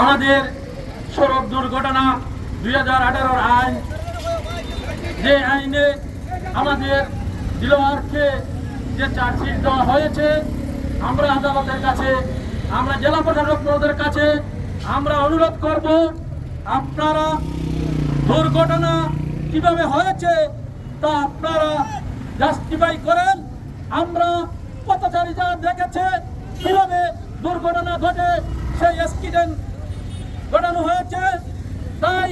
আমাদের সড়ক দুর্ঘটনা দুই হাজার আঠারোর আইন, যে আইনে আমাদের দিলওয়ারকে যে চার্জশিট দেওয়া হয়েছে, আমরা আদালতের কাছে, আমরা জেলা প্রশাসক মহোদয়ের কাছে, আমরা অনুরোধ করব, আপনারা দুর্ঘটনা কীভাবে হয়েছে তা আপনারা জাস্টিফাই করেন। আমরা পথচারী যা দেখেছে, কীভাবে দুর্ঘটনা ঘটে, সেই অ্যাক্সিডেন্ট ঘটানো হয়েছে। তাই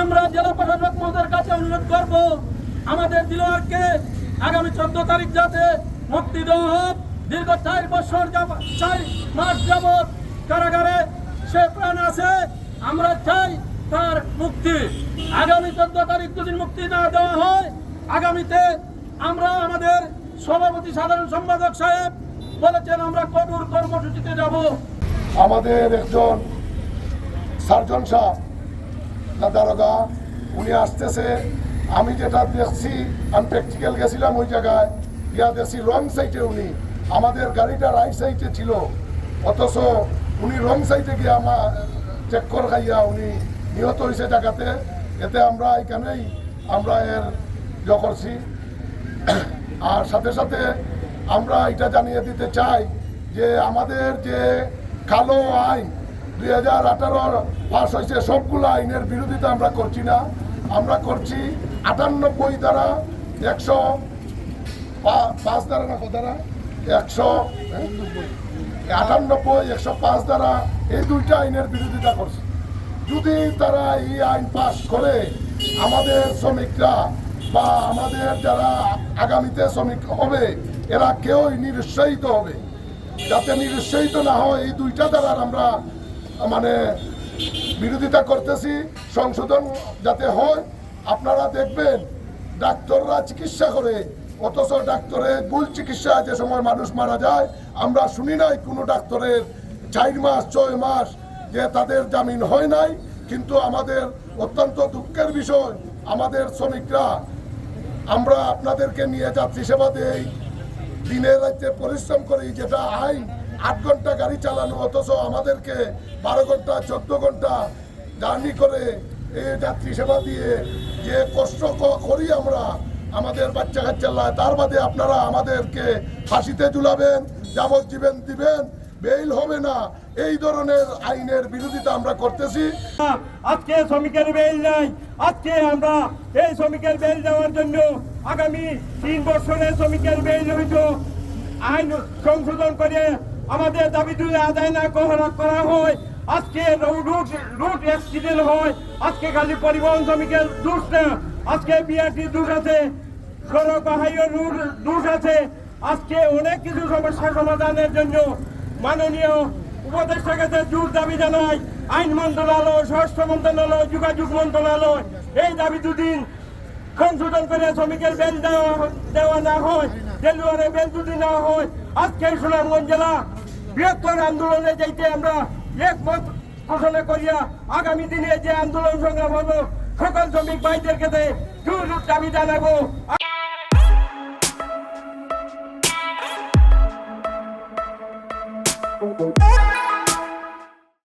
আমরা জেলা প্রশাসক মহোদয়ের কাছে অনুরোধ করব, আমাদের দিলওয়ারকে আগামী চোদ্দ তারিখ যাতে মুক্তি দেওয়া হোক। দীর্ঘ চার বছর চার মাস যাবৎ কারাগারে সে প্রাণ আছে, আমরা চাই তার মুক্তি। আগামী চোদ্দ তারিখ যদি মুক্তি না দেওয়া হয়, আগামীতে আমরা আমাদের সভাপতি সাধারণ সম্পাদক সাহেব বলেছেন, আমরা কঠোর কর্মসূচিতে যাব। আমাদের একজন সার্জন সাহ না দারোগা উনি আসতেছে। আমি যেটা দেখছি, আমি প্র্যাকটিক্যাল গেছিলাম ওই জায়গায়, গিয়া দেখছি রং সাইডে উনি। আমাদের গাড়িটা রাইট সাইডে ছিল। অথচ উনি রং সাইডে গিয়ে আমার চেক্কর খাইয়া উনি নিহত হয়েছে জায়গাতে। এতে আমরা এখানেই আমরা এর ইয়ে করছি। আর সাথে সাথে আমরা এটা জানিয়ে দিতে চাই যে আমাদের যে কালো আইন দুই হাজার আঠারোর পাশ হয়েছে। সবগুলো আইনের বিরোধিতা আমরা করছি না। আমরা করছি আটানব্বই দ্বারা একশো পাঁচ দ্বারা না দ্বারা? একশো আটানব্বই, একশো পাঁচ দ্বারা এই দুইটা আইনের বিরোধিতা করছি। যদি তারা এই আইন পাশ করে, আমাদের শ্রমিকরা বা আমাদের যারা আগামীতে শ্রমিক হবে, এরা কেউই নিরুৎসাহিত হবে। যাতে নিরুৎসাহিত না হয়, এই দুইটা দ্বারা আমরা মানে বিরোধিতা করতেছি, সংশোধন যাতে হয়, আপনারা দেখবেন ডাক্তাররা চিকিৎসা করে, অথচ ডাক্তারের ভুল চিকিৎসা যে সময় মানুষ মারা যায়, আমরা শুনি নাই কোনো ডাক্তারের চার মাস, ছয় মাস যে তাদের জামিন হয় নাই, কিন্তু আমাদের অত্যন্ত দুঃখের বিষয়, আমাদের শ্রমিকরা, আমরা আপনাদেরকে নিয়ে যাত্রী সেবা দেই দিনের রাত্রে পরিশ্রম করি যেটা আইন, আট ঘণ্টা গাড়ি চালানো, অথচ আমাদেরকে বারো ঘণ্টা, চোদ্দ ঘণ্টা জার্নি করে যাত্রী সেবা দিয়ে যে কষ্ট করি আমরা, আমাদের বাচ্চা কাচ্চাল্লায় তার বাদে আপনারা আমাদেরকে ফাঁসিতে ঝুলাবেন, যাবজ্জীবন দিবেন, বেইল হবে না। এই ধরনের আইনের বিরোধিতা আমরা করতেছি। আজকে শ্রমিকের বেল নাই, আজকে আমরা এই শ্রমিকের বেল দেওয়ার জন্য আগামী তিন বছরের শ্রমিকের হইতো আইন সংশোধন করে আমাদের দাবি তুলে আদায় না করা হয়, আজকে রুট রুট অ্যাক্সিডেন্ট হয়, আজকে খালি পরিবহন শ্রমিকের দোষ না, আজকে বিআরটি দোষ আছে, সড়ক হাইওয়ে রুট দোষ আছে, আজকে অনেক কিছু সমস্যা সমাধানের জন্য মাননীয় উপদেষ্টা কাছে জোর দাবি জানায় আইন মন্ত্রণালয় স্বরাষ্ট্র মন্ত্রণালয়, যোগাযোগ মন্ত্রণালয়, এই দাবি দুদিন সংশোধন করে শ্রমিকের বেল দেওয়া দেওয়া না হয় ডেলিভারি বেল যদি না হয়, আজকে সুনামগঞ্জ জেলা বৃহত্তর আন্দোলনে যাইতে আমরা একমত ঘোষণা করিয়া আগামী দিনে যে আন্দোলন সংগ্রাম হব সকল শ্রমিক ভাইদের কাছে জোর দাবি জানাব